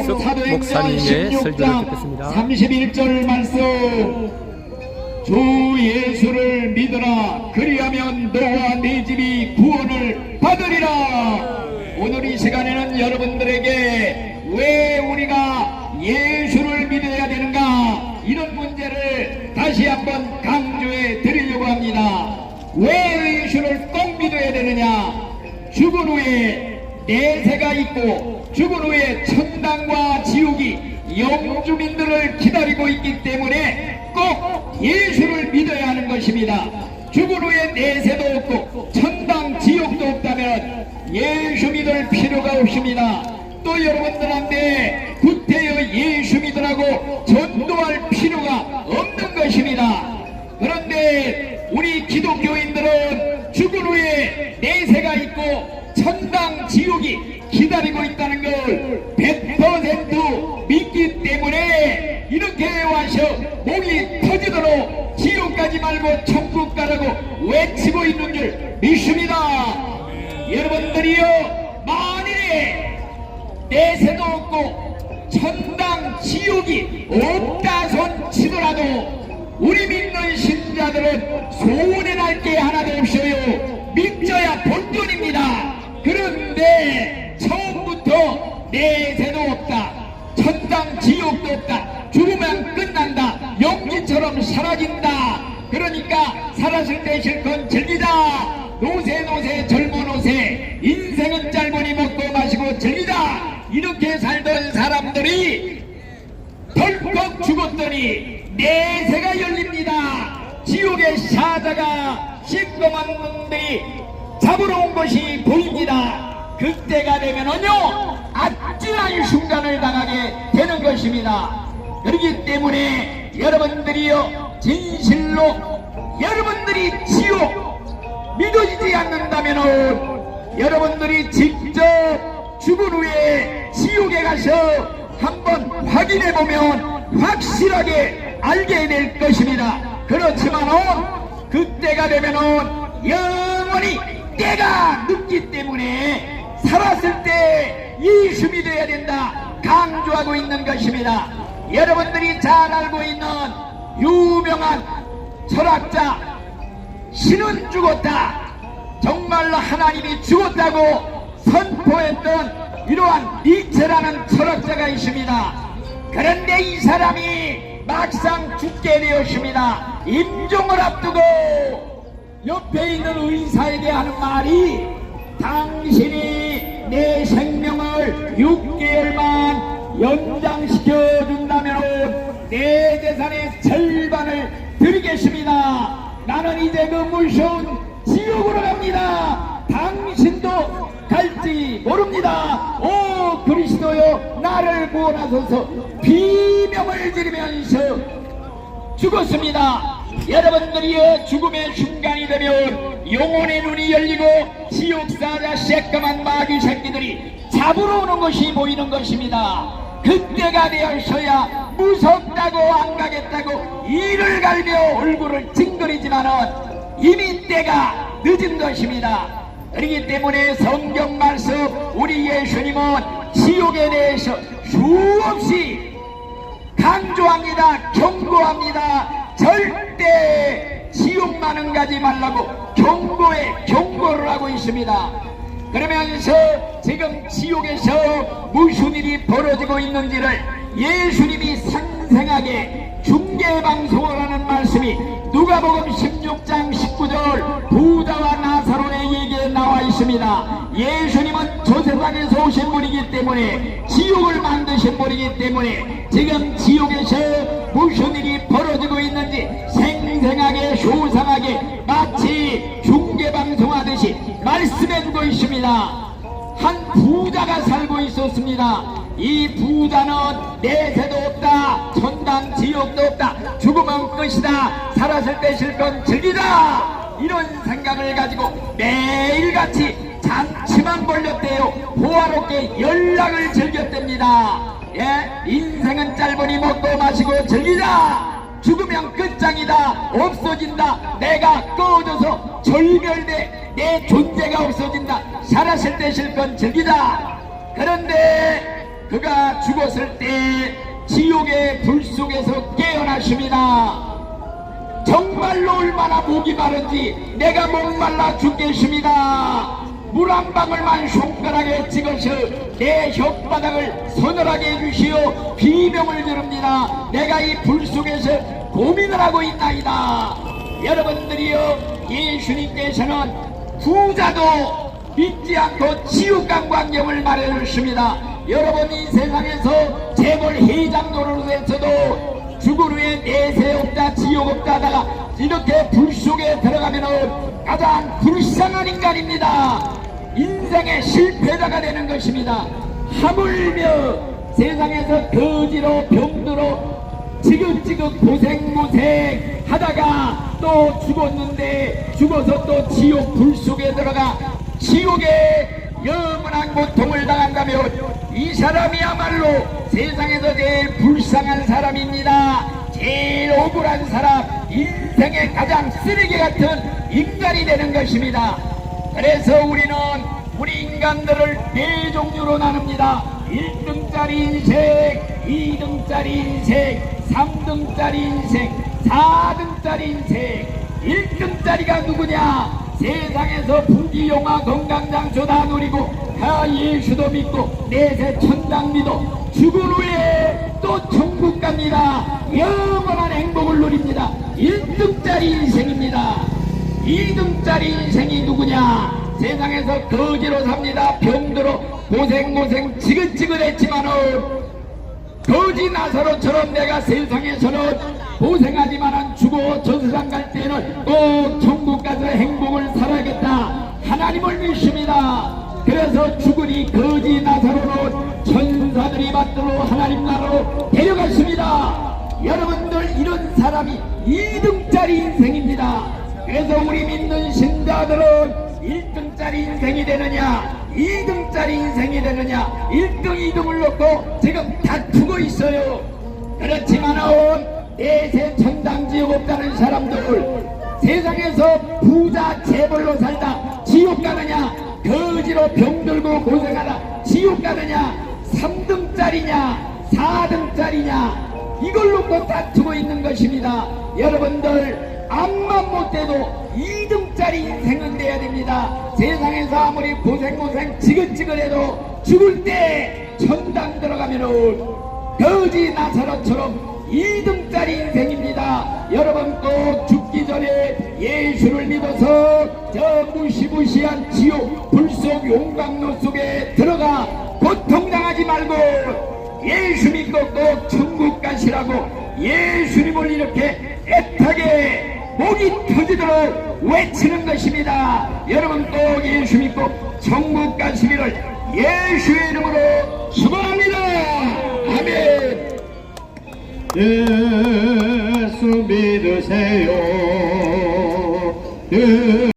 이광석 목사님의 설교를 듣겠습니다. 31절 말씀. 주 예수를 믿으라. 그리하면 너와 네 집이 구원을 받으리라. 오늘 이 시간에는 여러분들에게 왜 우리가 예수를 믿어야 되는가? 이런 문제를 다시 한번 강조해 드리려고 합니다. 왜 예수를 꼭 믿어야 되느냐? 죽은 후에 내세가 있고 죽은 후에 천당과 지옥이 영주민들을 기다리고 있기 때문에 꼭 예수를 믿어야 하는 것입니다. 죽은 후에 내세도 없고 천당 지옥도 없다면 예수 믿을 필요가 없습니다. 또 여러분들한테 구태여 예수 믿으라고 이렇게 와서 목이 터지도록 지옥 가지 말고 천국 가라고 외치고 있는 줄 믿습니다. 여러분들이요 만일에 내세도 없고 천당 지옥이 없다 손 치더라도 우리 믿는 신자들은 소원에 사라진다 그러니까 살았을 때 실컷 즐기자 노세 노세 젊은 노세 인생은 짧으니 먹고 마시고 즐기자 이렇게 살던 사람들이 덜컥 죽었더니 내세가 열립니다. 지옥의 사자가 시꺼먼 놈들이 잡으러 온 것이 보입니다. 그때가 되면은요 아찔한 순간을 당하게 되는 것입니다. 그렇기 때문에 여러분들이요 진실로 여러분들이 지옥 믿어지지 않는다면은 여러분들이 직접 죽은 후에 지옥에 가서 한번 확인해 보면 확실하게 알게 될 것입니다. 그렇지만은 그때가 되면은 영원히 때가 늦기 때문에 살았을 때 예수 믿어야 된다 강조하고 있는 것입니다. 여러분들이 잘 알고 있는 유명한 철학자 신은 죽었다. 정말로 하나님이 죽었다고 선포했던 이러한 니체라는 철학자가 있습니다. 그런데 이 사람이 막상 죽게 되었습니다. 임종을 앞두고 옆에 있는 의사에게 하는 말이 당신이 내 생명을 6개월만 연장시켜 준다면 내 재산의 절반을 드리겠습니다. 나는 이제 그 무서운 지옥으로 갑니다. 당신도 갈지 모릅니다. 오 그리스도여 나를 구원하소서 비명을 지르면서 죽었습니다. 여러분들이 죽음의 순간이 되면 영혼의 눈이 열리고 지옥사자 새까만 마귀 새끼들이 잡으러 오는 것이 보이는 것입니다. 그때가 되어서야 무섭다고 안 가겠다고 이를 갈며 얼굴을 찡그리지만은 이미 때가 늦은 것입니다. 그렇기 때문에 성경 말씀 우리 예수님은 지옥에 대해서 수없이 강조합니다. 경고합니다. 절대 지옥만은 가지 말라고 경고에 경고를 하고 있습니다. 그러면서 지금 지옥에서 무슨 일이 벌어지고 있는지를 예수님이 생생하게 중계방송을 하는 말씀이 누가복음 16장 19절 부자와 나사로의 얘기에 나와 있습니다. 예수님 세상에서 오신 분이기 때문에 지옥을 만드신 분이기 때문에 지금 지옥에서 무슨 일이 벌어지고 있는지 생생하게 쇼상하게 마치 중계방송하듯이 말씀해 주고 있습니다. 한 부자가 살고 있었습니다. 이 부자는 내세도 없다. 천당 지옥도 없다. 죽으면 끝이다. 살았을 때 실컷 즐기자. 이런 생각을 가지고 매일같이 잔치만 벌렸대요. 호화롭게 연락을 즐겼답니다. 예, 인생은 짧으니 먹고 마시고 즐기자. 죽으면 끝장이다. 없어진다. 내가 꺼져서 절멸돼. 내 존재가 없어진다. 살았을 때 실컷 즐기자. 그런데 그가 죽었을 때 지옥의 불 속에서 깨어나십니다. 정말로 얼마나 목이 마른지 내가 목말라 죽겠습니다. 물 한 방울만 손가락에 찍어서 내 혓바닥을 서늘하게 해주시오 비명을 지릅니다. 내가 이 불 속에서 고민을 하고 있나이다. 여러분들이요 예수님께서는 부자도 믿지 않고 지옥간 광경을 말해주십니다. 여러분 이 세상에서 재벌 회장 노릇에서도 죽을 후에 내세 없다 하다가 이렇게 불 속에 들어가면 가장 불쌍한 인간입니다. 인생의 실패자가 되는 것입니다. 하물며 세상에서 거지로 병들어 지긋지긋 고생고생 하다가 또 죽었는데 죽어서 또 지옥 불 속에 들어가 지옥에 영원한 고통을 당한다면 이 사람이야말로 세상에서 제일 불쌍한 사람입니다. 제일 억울한 사람, 인생의 가장 쓰레기 같은 인간이 되는 것입니다. 그래서 우리는 우리 인간들을 네 종류로 나눕니다. 1등짜리 인생, 2등짜리 인생, 3등짜리 인생, 4등짜리 인생. 1등짜리가 누구냐? 세상에서 부귀영화 건강장수 다 누리고 다 예수도 믿고 내세 천당 믿어 죽은 후에 또 천국 갑니다. 영 1등짜리 인생입니다. 2등짜리 인생이 누구냐? 세상에서 거지로 삽니다. 병들어 고생고생 지긋지긋했지만은 거지 나사로처럼 내가 세상에서는 고생하지만은 죽어 저 세상 갈 때는 꼭 천국 가서 행복을 살아야겠다. 하나님을 믿습니다. 그래서 죽으니 거지 나사로는 천사들이 받들어 하나님 나라로 데려갔습니다. 이런 사람이 2등짜리 인생입니다. 그래서 우리 믿는 신자들은 1등짜리 인생이 되느냐 2등짜리 인생이 되느냐 1등 2등을 놓고 지금 다투고 있어요 그렇지만은 내세 천당 지옥 없다는 사람들 세상에서 부자 재벌로 살다 지옥 가느냐 거지로 병들고 고생하다 지옥 가느냐 3등짜리냐 4등짜리냐 이걸 놓고 다투고 있는 것입니다 여러분들 암만 못돼도 2등짜리 인생은 돼야 됩니다. 세상에서 아무리 고생고생 지긋지긋해도 죽을 때 천당 들어가면은 거지 나사로처럼 2등짜리 인생입니다. 여러분 꼭 죽기 전에 예수를 믿어서 저 무시무시한 지옥 불속 용광로 속에 들어가 고통당하지 말고 예수 믿고 꼭 가시라고 예수님을 이렇게 애타게 목이 터지도록 외치는 것입니다. 여러분 꼭 예수 믿고 천국 가시기를 예수의 이름으로 축원합니다. 아멘. 예수 믿으세요. 예.